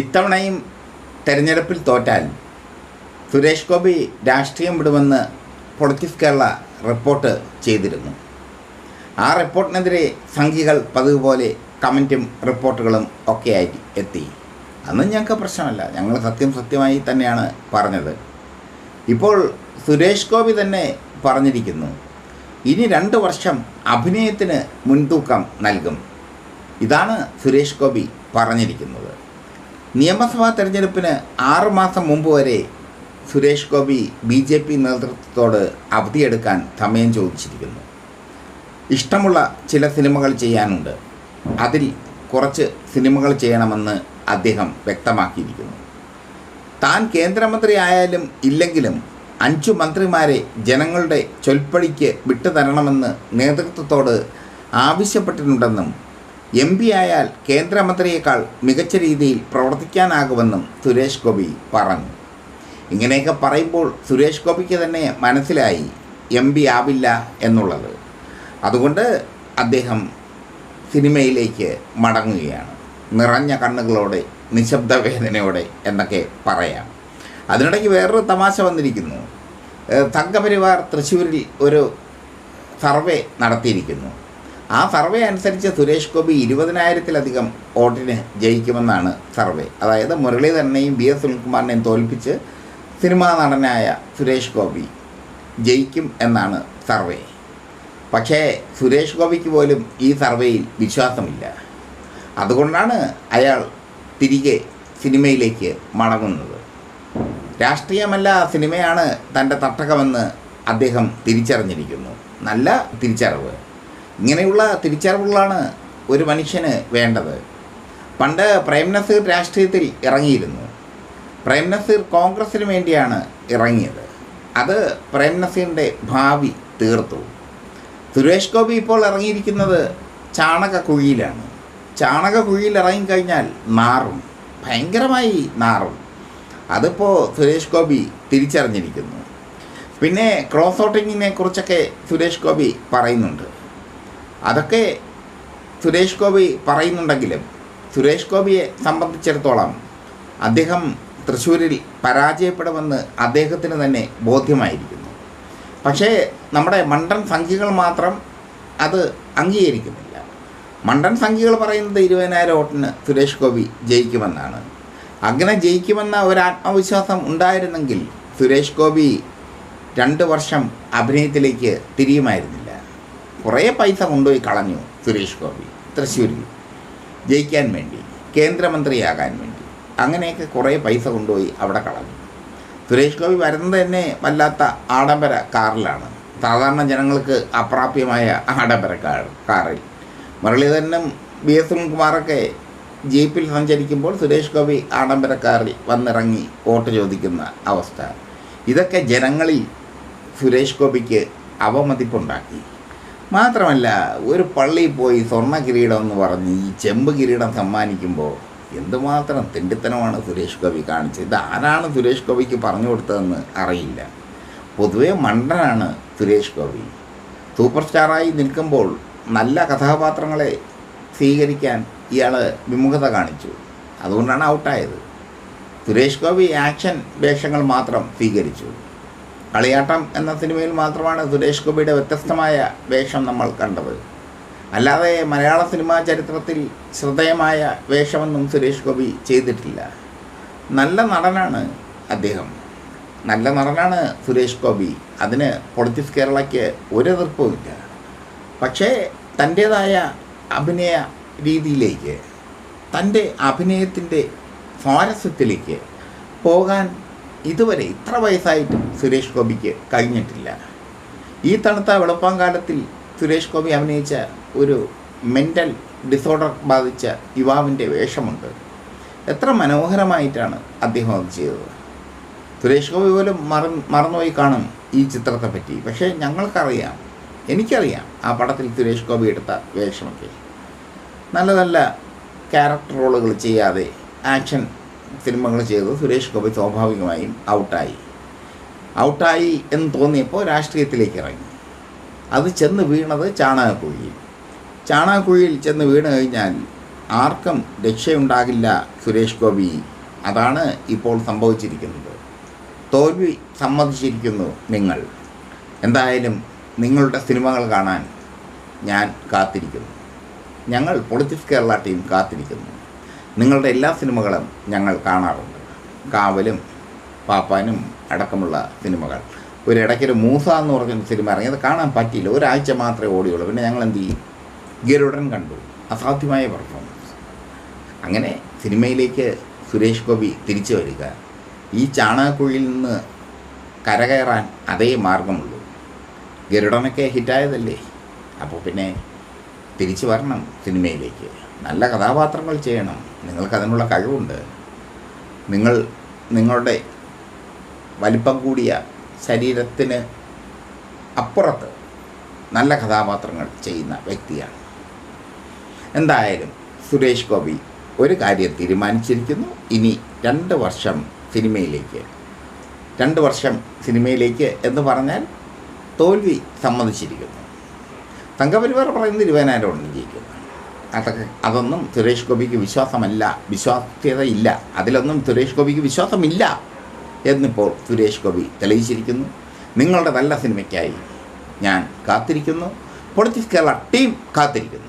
ഇത്തവണയും തെരഞ്ഞെടുപ്പിൽ തോറ്റാൽ സുരേഷ് ഗോപി രാഷ്ട്രീയം വിടുമെന്ന് പൊളിറ്റിക്സ് കേരള റിപ്പോർട്ട് ചെയ്തിരുന്നു. ആ റിപ്പോർട്ടിനെതിരെ സംഘികൾ പതിവ് പോലെ കമന്റും റിപ്പോർട്ടുകളും ഒക്കെയായി എത്തി. അന്ന് ഞങ്ങൾക്ക് പ്രശ്നമല്ല. ഞങ്ങൾ സത്യം സത്യമായി തന്നെയാണ് പറഞ്ഞത്. ഇപ്പോൾ സുരേഷ് ഗോപി തന്നെ പറഞ്ഞിരിക്കുന്നു. ഇനി രണ്ട് വർഷം അഭിനയത്തിന് മുൻതൂക്കം നൽകും. ഇതാണ് സുരേഷ് ഗോപി പറഞ്ഞിരിക്കുന്നത്. നിയമസഭാ തെരഞ്ഞെടുപ്പിന് ആറുമാസം മുമ്പ് വരെ Suresh Gopi B J P നേതൃത്വത്തോട് അവധിയെടുക്കാൻ സമയം ചോദിച്ചിരിക്കുന്നു. ഇഷ്ടമുള്ള ചില സിനിമകൾ ചെയ്യാനുണ്ട്. അതിൽ കുറച്ച് സിനിമകൾ ചെയ്യണമെന്ന് അദ്ദേഹം വ്യക്തമാക്കിയിരിക്കുന്നു. താൻ കേന്ദ്രമന്ത്രി ആയാലും ഇല്ലെങ്കിലും അഞ്ചു മന്ത്രിമാരെ ജനങ്ങളുടെ ചൊൽപ്പടിക്ക് വിട്ടുതരണമെന്ന് നേതൃത്വത്തോട് ആവശ്യപ്പെട്ടിട്ടുണ്ടെന്നും എം പി ആയാൽ കേന്ദ്രമന്ത്രിയേക്കാൾ മികച്ച രീതിയിൽ പ്രവർത്തിക്കാനാകുമെന്നും സുരേഷ് ഗോപി പറഞ്ഞു. ഇങ്ങനെയൊക്കെ പറയുമ്പോൾ സുരേഷ് ഗോപിക്ക് തന്നെ മനസ്സിലായി എം പി ആവില്ല എന്നുള്ളത്. അതുകൊണ്ട് അദ്ദേഹം സിനിമയിലേക്ക് മടങ്ങുകയാണ്. നിറഞ്ഞ കണ്ണുകളോടെ നിശബ്ദ വേദനയോടെ എന്നൊക്കെ പറയാം. അതിനിടയ്ക്ക് വേറൊരു തമാശ വന്നിരിക്കുന്നു. തങ്കപരിവാർ തൃശ്ശൂരിൽ ഒരു സർവേ നടത്തിയിരിക്കുന്നു. ആ സർവേ അനുസരിച്ച് സുരേഷ് ഗോപി ഇരുപതിനായിരത്തിലധികം വോട്ടിന് ജയിക്കുമെന്നാണ് സർവേ. അതായത് മുരളീധരനെയും ബി എസ് സുനിൽകുമാറിനെയും തോൽപ്പിച്ച് സിനിമാ നടനായ സുരേഷ് ഗോപി ജയിക്കും എന്നാണ് സർവേ. പക്ഷേ സുരേഷ് ഗോപിക്ക് പോലും ഈ സർവേയിൽ വിശ്വാസമില്ല. അതുകൊണ്ടാണ് അയാൾ തിരികെ സിനിമയിലേക്ക് മടങ്ങുന്നത്. രാഷ്ട്രീയമല്ല സിനിമയാണ് തന്റെ തട്ടകമെന്ന് അദ്ദേഹം തിരിച്ചറിഞ്ഞിരിക്കുന്നു. നല്ല തിരിച്ചറിവ്. ഇങ്ങനെയുള്ള തിരിച്ചറിവുകളാണ് ഒരു മനുഷ്യന് വേണ്ടത്. പണ്ട് പ്രേം നസീർ രാഷ്ട്രീയത്തിൽ ഇറങ്ങിയിരുന്നു. പ്രേം നസീർ കോൺഗ്രസ്സിന് വേണ്ടിയാണ് ഇറങ്ങിയത്. അത് പ്രേം നസീറിന്റെ ഭാവി തീർത്തു. സുരേഷ് ഗോപി ഇപ്പോൾ ഇറങ്ങിയിരിക്കുന്നത് ചാണകക്കുഴിയിലാണ്. ചാണകക്കുഴിയിൽ ഇറങ്ങിക്കഴിഞ്ഞാൽ നാറും. ഭയങ്കരമായി നാറും. അതിപ്പോൾ സുരേഷ് ഗോപി തിരിച്ചറിഞ്ഞിരിക്കുന്നു. പിന്നെ ക്രോസ് ഔട്ടിങ്ങിനെ കുറിച്ചൊക്കെ സുരേഷ് ഗോപി പറയുന്നുണ്ട്. അതൊക്കെ സുരേഷ് ഗോപി പറയുന്നുണ്ടെങ്കിലും സുരേഷ് ഗോപിയെ സംബന്ധിച്ചിടത്തോളം അദ്ദേഹം തൃശ്ശൂരിൽ പരാജയപ്പെടുമെന്ന് അദ്ദേഹത്തിന് തന്നെ ബോധ്യമായിരിക്കുന്നു. പക്ഷേ നമ്മുടെ മണ്ടൻ സംഖ്യകൾ മാത്രം അത് അംഗീകരിക്കുന്നില്ല. മണ്ടൻ സംഖ്യകൾ പറയുന്നത് ഇരുപതിനായിരം വോട്ടിന് സുരേഷ് ഗോപി ജയിക്കുമെന്നാണ്. അങ്ങനെ ജയിക്കുമെന്ന ഒരു ആത്മവിശ്വാസം ഉണ്ടായിരുന്നെങ്കിൽ സുരേഷ് ഗോപി രണ്ട് വർഷം അഭിനയത്തിലേക്ക് തിരിയുമായിരുന്നില്ല. കുറേ പൈസ കൊണ്ടുപോയി കളഞ്ഞു സുരേഷ് ഗോപി. തൃശ്ശൂരിൽ. ജയിക്കാൻ വേണ്ടി കേന്ദ്രമന്ത്രിയാകാൻ വേണ്ടി. അങ്ങനെയൊക്കെ കുറേ പൈസ കൊണ്ടുപോയി അവിടെ കളഞ്ഞു. സുരേഷ് ഗോപി വരുന്നത് തന്നെ വല്ലാത്ത ആഡംബര കാറിലാണ്. സാധാരണ ജനങ്ങൾക്ക് അപ്രാപ്യമായ ആഡംബര കാർ കാറിൽ. മുരളീധരനും ബി എസ് സുനിൽകുമാറൊക്കെ ജീപ്പിൽ സഞ്ചരിക്കുമ്പോൾ സുരേഷ് ഗോപി ആഡംബര കാറിൽ വന്നിറങ്ങി വോട്ട് ചോദിക്കുന്ന അവസ്ഥ. ഇതൊക്കെ ജനങ്ങളിൽ സുരേഷ് ഗോപിക്ക് അവമതിപ്പുണ്ടാക്കി. മാത്രമല്ല ഒരു പള്ളിയിൽ പോയി സ്വർണ കിരീടം എന്ന് പറഞ്ഞ് ഈ ചെമ്പ് കിരീടം സമ്മാനിക്കുമ്പോൾ എന്തുമാത്രം തിണ്ടിത്തനമാണ് സുരേഷ് ഗോപി കാണിച്ചത്? ഇത് ആരാണ് സുരേഷ് ഗോപിക്ക് പറഞ്ഞു കൊടുത്തതെന്ന് അറിയില്ല. പൊതുവെ മണ്ടനാണ് സുരേഷ് ഗോപി. സൂപ്പർ സ്റ്റാറായി നിൽക്കുമ്പോൾ നല്ല കഥാപാത്രങ്ങളെ സ്വീകരിക്കാൻ ഇയാൾ വിമുഖത കാണിച്ചു. അതുകൊണ്ടാണ് ഔട്ടായത്. സുരേഷ് ഗോപി ആക്ഷൻ വേഷങ്ങൾ മാത്രം സ്വീകരിച്ചു. കളിയാട്ടം എന്ന സിനിമയിൽ മാത്രമാണ് സുരേഷ് ഗോപിയുടെ വ്യത്യസ്തമായ വേഷം നമ്മൾ കണ്ടത്. അല്ലാതെ മലയാള സിനിമാ ചരിത്രത്തിൽ ശ്രദ്ധേയമായ വേഷമൊന്നും സുരേഷ് ഗോപി ചെയ്തിട്ടില്ല. നല്ല നടനാണ് അദ്ദേഹം. നല്ല നടനാണ് സുരേഷ് ഗോപി. അതിന് പൊളിറ്റിക്സ് കേരളയ്ക്ക് ഒരു എതിർപ്പുമില്ല. പക്ഷേ തന്റേതായ അഭിനയ രീതിയിലേക്ക് തന്റെ അഭിനയത്തിന്റെ സ്വാരസ്യത്തിലേക്ക് പോകാൻ ഇതുവരെ ഇത്ര വയസ്സായിട്ടും സുരേഷ് ഗോപിക്ക് കഴിഞ്ഞിട്ടില്ല. ഈ തണുത്ത വെളുപ്പാങ്കാലത്തിൽ സുരേഷ് ഗോപി അഭിനയിച്ച ഒരു മെന്റൽ ഡിസോർഡർ ബാധിച്ച യുവാവിന്റെ വേഷമുണ്ട്. എത്ര മനോഹരമായിട്ടാണ് അദ്ദേഹം അത് ചെയ്തത്. സുരേഷ് ഗോപി പോലും മറ മറന്നുപോയി കാണും ഈ ചിത്രത്തെ പറ്റി. പക്ഷേ ഞങ്ങൾക്കറിയാം എനിക്കറിയാം ആ പടത്തിൽ സുരേഷ് ഗോപി എടുത്ത വേഷമൊക്കെ. നല്ല നല്ല ക്യാരക്ടർ റോളുകൾ ചെയ്യാതെ ആക്ഷൻ സിനിമകൾ ചെയ്ത് സുരേഷ് ഗോപി സ്വാഭാവികമായും ഔട്ടായി. ഔട്ടായി എന്ന് തോന്നിയപ്പോൾ രാഷ്ട്രീയത്തിലേക്ക് ഇറങ്ങി. അത് ചെന്ന് വീണത് ചാണകക്കുഴിയിൽ. ചാണകക്കുഴിയിൽ ചെന്ന് വീണ് കഴിഞ്ഞാൽ ആർക്കും രക്ഷയുണ്ടാകില്ല സുരേഷ് ഗോപി. അതാണ് ഇപ്പോൾ സംഭവിച്ചിരിക്കുന്നത്. തോൽവി സമ്മതിച്ചിരിക്കുന്നു നിങ്ങൾ. എന്തായാലും നിങ്ങളുടെ സിനിമകൾ കാണാൻ ഞാൻ കാത്തിരിക്കുന്നു. ഞങ്ങൾ പൊളിറ്റിക്സ് കേരള ടീം കാത്തിരിക്കുന്നു. നിങ്ങളുടെ എല്ലാ സിനിമകളും ഞങ്ങൾ കാണാറുണ്ട്. കാവലും പാപ്പാനും അടക്കമുള്ള സിനിമകൾ. ഒരു ഇടയ്ക്കൊരു മൂസ എന്ന് പറഞ്ഞ സിനിമ ഇറങ്ങി അത് കാണാൻ പറ്റിയില്ല. ഒരാഴ്ച മാത്രമേ ഓടിയുള്ളൂ. പിന്നെ ഞങ്ങൾ എന്ത് ചെയ്യും? ഗരുഡൻ കണ്ടു. അസാധ്യമായ പെർഫോമൻസ് അങ്ങനെ സിനിമയിലേക്ക് സുരേഷ് ഗോപി തിരിച്ചു വരിക. ഈ ചാണകക്കുഴിയിൽ നിന്ന് കരകയറാൻ അതേ മാർഗമുള്ളൂ. ഗരുഡനൊക്കെ ഹിറ്റായതല്ലേ? അപ്പോൾ പിന്നെ തിരിച്ചു വരണം സിനിമയിലേക്ക്. നല്ല കഥാപാത്രങ്ങൾ ചെയ്യണം. നിങ്ങൾക്കതിനുള്ള കഴിവുണ്ട്. നിങ്ങൾ നിങ്ങളുടെ വലിപ്പം കൂടിയ ശരീരത്തിന് അപ്പുറത്ത് നല്ല കഥാപാത്രങ്ങൾ ചെയ്യുന്ന വ്യക്തിയാണ്. എന്തായാലും സുരേഷ് ഗോപി ഒരു കാര്യം തീരുമാനിച്ചിരിക്കുന്നു. ഇനി രണ്ട് വർഷം സിനിമയിലേക്ക് രണ്ട് വർഷം സിനിമയിലേക്ക് എന്ന് പറഞ്ഞാൽ തോൽവി സമ്മതിച്ചിരിക്കുന്നു. സംഘപരിവാർ പറയുന്നത് ഇരുപതിനായിരം ജയിക്കുന്നു അതൊക്കെ. അതൊന്നും സുരേഷ് ഗോപിക്ക് വിശ്വാസമല്ല. വിശ്വാസ്യതയില്ല. അതിലൊന്നും സുരേഷ് ഗോപിക്ക് വിശ്വാസമില്ല എന്നിപ്പോൾ സുരേഷ് ഗോപി തെളിയിച്ചിരിക്കുന്നു. നിങ്ങളുടെ നല്ല സിനിമയ്ക്കായി ഞാൻ കാത്തിരിക്കുന്നു. പൊളിറ്റിക്സ് കേരള ടീം കാത്തിരിക്കുന്നു.